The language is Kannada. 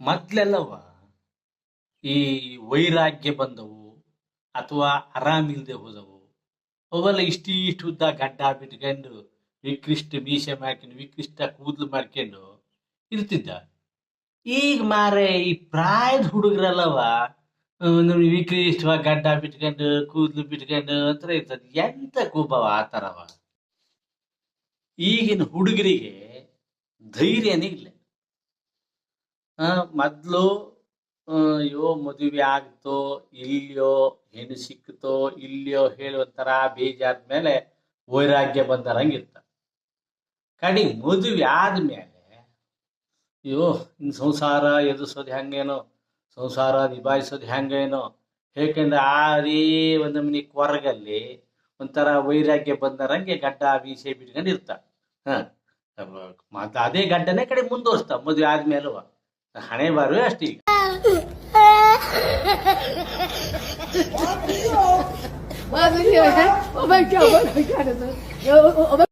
ಮೊದ್ಲೆಲ್ಲವ ಈ ವೈರಾಗ್ಯ ಬಂದವು ಅಥವಾ ಆರಾಮಿಲ್ದೆ ಹೋದವು. ಅವೆಲ್ಲ ಇಷ್ಟಿಷ್ಟು ಉದ್ದ ಗಡ್ಡ ಬಿಟ್ಕೊಂಡು ವಿಕೃಷ್ಟ ಮೀಸೆ ಮಾಡ್ಕೊಂಡು ವಿಕೃಷ್ಟ ಕೂದಲು ಮಾಡ್ಕೊಂಡು ಇರ್ತಿದ್ದ. ಈಗ ಮಾರೆ ಈ ಪ್ರಾಯದ ಹುಡುಗರಲ್ಲವ ನಮ್ಗೆ ವಿಕೃಷ್ಟವಾಗಿ ಗಡ್ಡ ಬಿಟ್ಕೊಂಡು, ಕೂದಲು ಬಿಟ್ಕೊಂಡು ಅಂತ ಇರ್ತದೆ. ಎಂತ ಕೋಪವ ಆ ಥರವ ಈಗಿನ ಹುಡುಗರಿಗೆ ಧೈರ್ಯನೇ ಇಲ್ಲ. ಮೊದ್ಲು ಅಯ್ಯೋ, ಮದುವೆ ಆಗ್ತೋ, ಇಲ್ಲಿಯೋ, ಹೆಣ್ಣು ಸಿಕ್ತೋ, ಇಲ್ಲಿಯೋ ಹೇಳುವಂತರ ಬೇಜಾದ್ಮೇಲೆ ವೈರಾಗ್ಯ ಬಂದರಂಗಿರ್ತ. ಕಡಿ ಮದುವೆ ಆದ್ಮೇಲೆ, ಅಯ್ಯೋ ಇನ್ ಸಂಸಾರ ಎದುರಿಸೋದು ಹೆಂಗೇನೋ, ಸಂಸಾರ ನಿಭಾಯಿಸೋದು ಹೆಂಗೇನೋ ಆ ರೀ ಒಂದು ಮನೆ ಕೊರಗಲ್ಲಿ ಒಂಥರ ವೈರಾಗ್ಯ ಬಂದರಂಗೆ ಗಡ್ಡ ಬೀಸೆ ಬಿಟ್ಕೊಂಡು ಇರ್ತ ಹ ಅದೇ ಗಡ್ಡನೇ ಕಡೆ ಮುಂದುವರ್ಸ್ತಾವ ಮದುವೆ ಆದ್ಮೇಲೂ ಹಣೆ ಬಾರು ಅಷ್ಟೇ ಈಗ